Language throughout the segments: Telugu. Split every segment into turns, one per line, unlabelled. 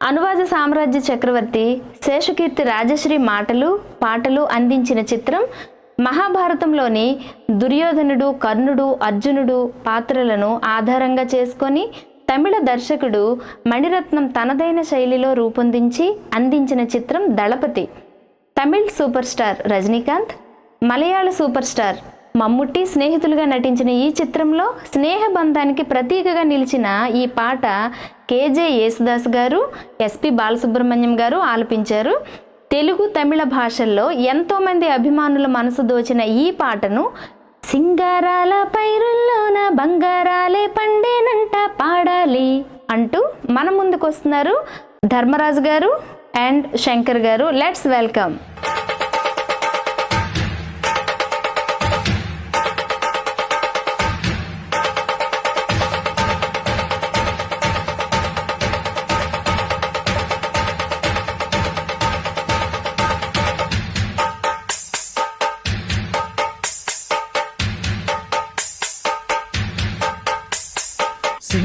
అనువాద సామ్రాజ్య చక్రవర్తి శేషకీర్తి రాజశ్రీ మాటలు పాటలు అందించిన చిత్రం మహాభారతంలోని దుర్యోధనుడు కర్ణుడు అర్జునుడు పాత్రలను ఆధారంగా చేసుకొని తమిళ దర్శకుడు మణిరత్నం తనదైన శైలిలో రూపొందించి అందించిన చిత్రం Dalapathi. Tamil super star Rajinikanth Malayala super star Mammootty స్నేహితులుగా నటించిన ఈ చిత్రంలో స్నేహ బంధానికి ప్రతీకగా నిలిచిన ఈ పాట కేజే యేసుదాస్ గారు ఎస్పి బాలసుబ్రహ్మణ్యం గారు ఆలపించారు. తెలుగు తమిళ భాషల్లో ఎంతోమంది అభిమానుల మనసు దోచిన ఈ పాటను సింగారాల పైరుల్లోన బంగారాలే పండేనంట పాడాలి అంటూ మన ముందుకు వస్తున్నారు ధర్మరాజు గారు అండ్ శంకర్ గారు. లెట్స్ వెల్కమ్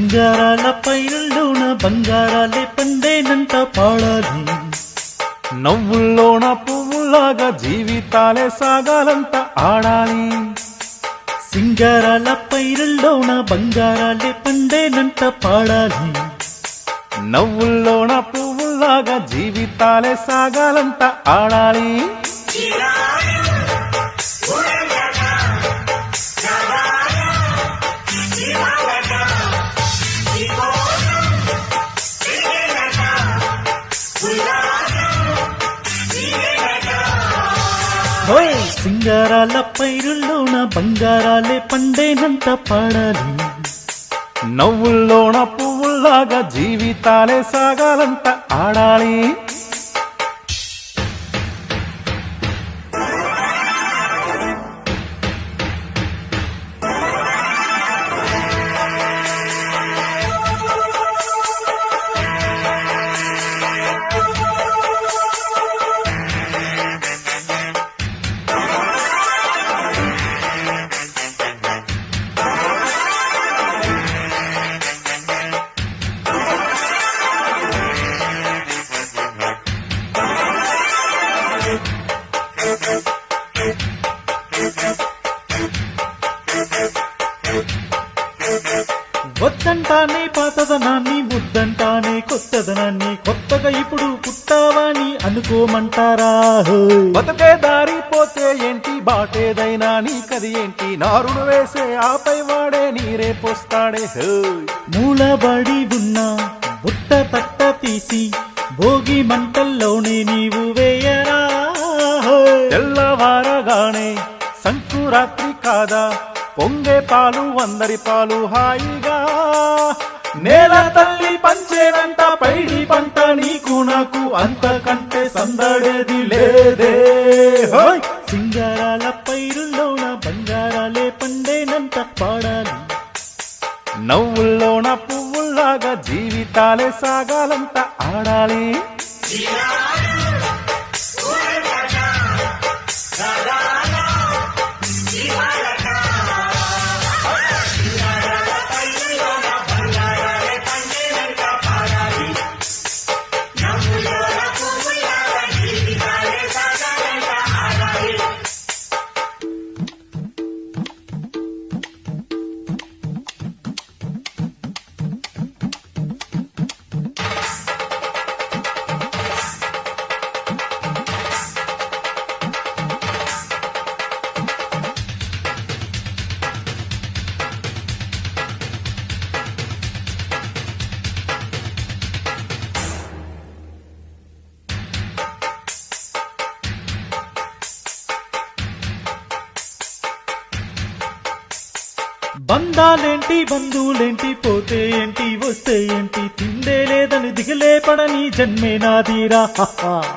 బంగారాల పైరుల్లోన బంగారాలే పండేనంట పాడాలి.
నవ్వుల్లోన పువ్వులాగా జీవితాలే సాగాలంట ఆడాలి.
సింగారాల పైరుల్లోన బంగారాలే పండేనంట పాడాలి.
నవ్వుల్లోన పువ్వులాగా జీవితాలే సాగాలంట ఆడాలి.
సింగారాల పైరుల్లోన బంగారాలే పండేనంత పాడాలి.
నవ్వుల్లోన పువ్వుల్లాగా జీవితాలే సాగాలంత ఆడాలి.
వద్దంటానే పాతదనాన్ని ముద్దంటానే కొత్తదనాన్ని కొత్తగా ఇప్పుడు పుట్టావాని అనుకోమంటారా?
బతుకే దారి పోతే ఏంటి? బాటేదైనా నీకది ఏంటి? నారుడు వేసే ఆపై వాడే నీరే పోస్తాడే.
మూలబడి ఉన్న బుట్ట తట్ట తీసి భోగి మంటల్లోనే నీవు వేయరా?
తెల్లవారగానే సంకురాత్రి కాదా? పొంగే పాలు అందరి పాలు హాయిగా. నేల తల్లి పంచేనంట పైడి పంట నీకు నాకు అంతకంటే సందడేది లేదే.
సింగారాల పైరుల్లోన బంగారాలే పండేనంత పాడాలి.
నవ్వుల్లోన పువ్వుల్లాగా జీవితాలే సాగాలంట ఆడాలి.
బంధాలేంటి బంధువులేంటి పోతే ఏంటి వస్తే ఏంటి తిండే లేదని దిగలే పడని జన్మే నాదీరా.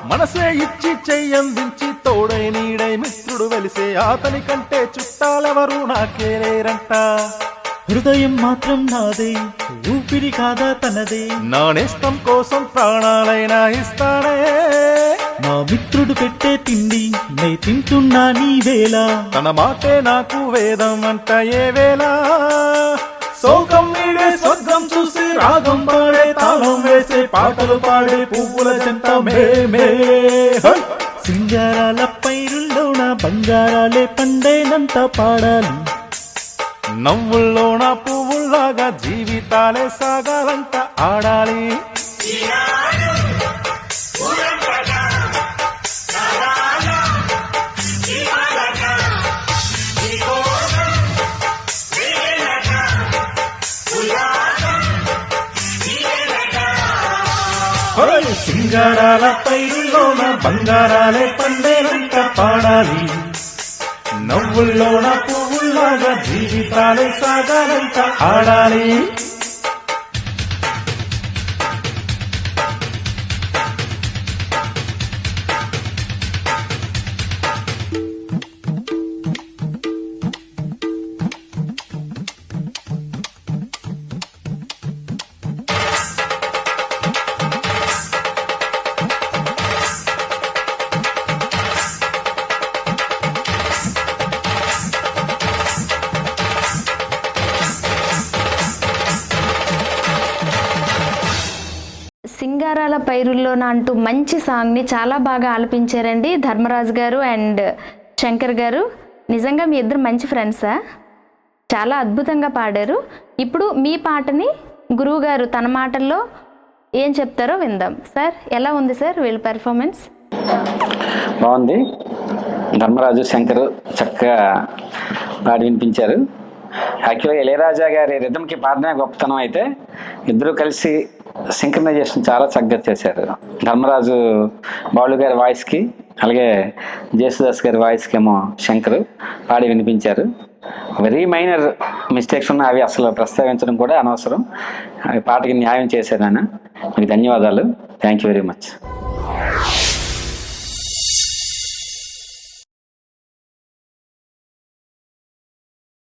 మనసే ఇచ్చి చెయ్యందించి తోడై నీడై మిత్రుడు వెలిసే అతని కంటే చుట్టాలెవరు నాకే లేరంట.
హృదయం మాత్రం నాదే ఊపిరి కాదా తనదే.
నా నేస్తం కోసం ప్రాణాలైనా ఇస్తాడే.
నా మిత్రుడు పెట్టే తిండి నే తింటున్నా నీ వేళ.
తన మాటే నాకు వేదం అంట ఏ వేళ. సోకం నీడే స్వర్గం చూసి రాగం పాడే తాళం వేసే
పాటలు పాడే పువ్వుల మేమే హై! సింగారాల పైరుల్లోన బంగారాలే పండేనంత పాడాలి.
నవ్వుల్లోన పువ్వుల్లాగా జీవితాలే సాగాలంట ఆడాలి.
సింగారాల పైరుల్లోన బంగారాలే పండేనంత పాడాలి. నవ్వుల్లోన పువ్వుల్లాగా జీవితాలే సాగాలంట. ఆడాలి.
సింగారాల పైరుల్లోన అంటూ మంచి సాంగ్ని చాలా బాగా ఆలపించారండి ధర్మరాజు గారు అండ్ శంకర్ గారు. నిజంగా మీ ఇద్దరు మంచి ఫ్రెండ్సా చాలా అద్భుతంగా పాడారు. ఇప్పుడు మీ పాటని గురువుగారు తన మాటల్లో ఏం చెప్తారో విందాం. సార్ ఎలా ఉంది సార్ వీళ్ళ పెర్ఫార్మెన్స్
బాగుంది. ధర్మరాజు శంకర్ చక్కగా పాడి వినిపించారు. యాక్చువల్గా ఇళయరాజా గారి రిధంకి పాడనే గొప్పతనం అయితే ఇద్దరు కలిసి సింక్రనైజేషన్ చాలా చక్కగా చేశారు. ధర్మరాజు బాలు గారి వాయిస్కి అలాగే జేసుదాస్ గారి వాయిస్కి ఏమో శంకర్ పాడి వినిపించారు. వెరీ మైనర్ మిస్టేక్స్ ఉన్న అవి అసలు ప్రస్తావించడం కూడా అనవసరం. అవి పాటకి న్యాయం చేశారు ఆయన. మీకు ధన్యవాదాలు. Thank you very much.